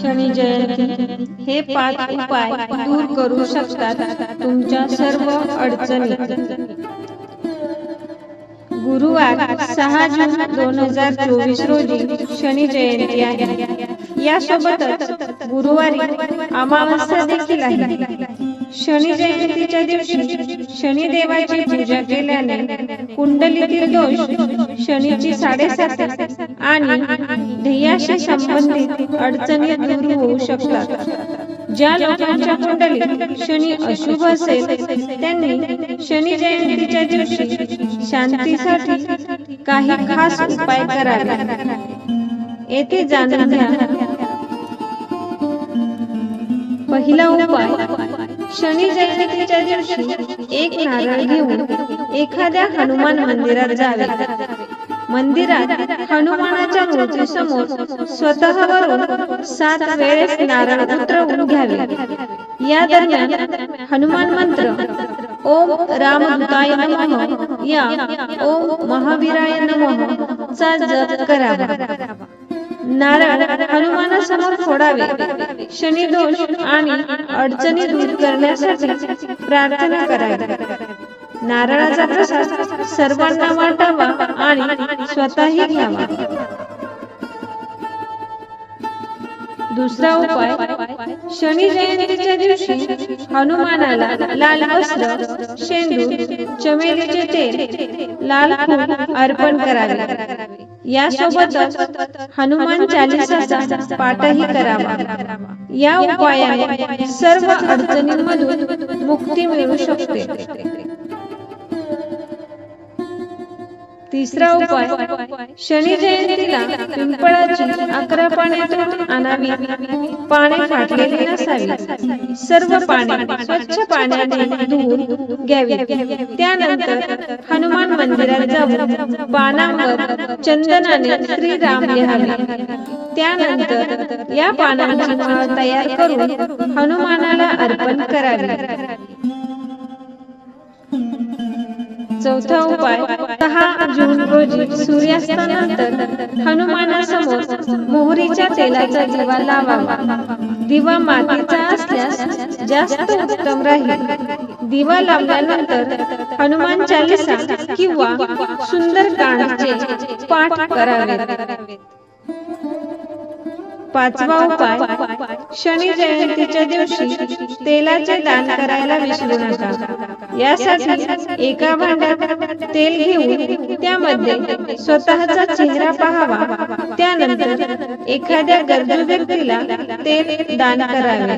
शनी जयंती हे पाच उपाय दूर करू शकतात तुमच्या सर्व अडचणी. गुरुवार सहा जून दोन हजार चोवीस रोजी शनी जयंती आहे. यासोबतच गुरुवारी अमावस्या देखील आहे. शनी जयंतीच्या दिवशी शनिदेवाची पूजा केल्याने कुंडलीतील दोष शनीची साडेसात आणि ध्येयाशी संबंधित अडचणी दूर होऊ शकतात. ज्या लोकांच्या कुंडलीत शनी अशुभ असेल त्यांनी शनी जयंतीच्या दिवशी शांतीसाठी काही खास उपाय करावे. येथे जाणून घ्या. पहिला उपाय शनी जयंतीच्या दिवशी एक नारळ घेऊन एखाद्या हनुमान मंदिरात जावे. मंदिरात हनुमानाच्या मूर्ती समोर स्वतःवरून सात वेळेस नारळ उतरवून घ्यावे. या दरम्यान हनुमान मंत्र ओम रामदूताय नमः या ओम महावीराय नमः चा जप करावा. नारळ हनुमानासमोर फोडावे. शनी दोष आणि अडचणी दूर करण्यासाठी प्रार्थना करावी. नारळाचा प्रसाद सर्वांना वाटावा आणि स्वतःही घ्यावा. दुसरा उपाय शनी जयंतीच्या दिवशी हनुमानाला लाल वस्त्र शेंदूर चमेलीचे तेल लाल फूल अर्पण करावे. यासोबतच हनुमान चालिसाचा पाठही करावा. या उपायाने सर्व अडचणींमधून मुक्ती मिळू शकते. तिसरा उपाय शनी जयंतीला पिंपळाची अकरा पाण्यातून आणावी. पाने फाटलेली नसावी. सर्व पाने स्वच्छ पाण्याने धुवून घ्यावी. त्यानंतर हनुमान मंदिरात जाऊन पानांवर चंदनाने श्रीराम लिहावे. त्यानंतर या पानांची माळ तयार करून हनुमानाला अर्पण करावे. चौथा उपाय. सहा जून रोजी सूर्यास्तानंतर हनुमानासमोर मोहरीच्या तेलाचा दिवा लावावा. दिवा मातीचा असल्यास जास्त उत्तम राहील. दिवा लावल्यानंतर हनुमान चालीसा किंवा सुंदर कांडचे पाठ करावे. पाचवा उपाय शनी जयंतीच्या दिवशी तेलाचे दान करायला विसरू नका. यासाठी एका भांड्यात तेल घेऊन त्यामध्ये स्वतःचा चेहरा पाहावा. त्यानंतर एखाद्या गरजू व्यक्तीला तेल दान करावे.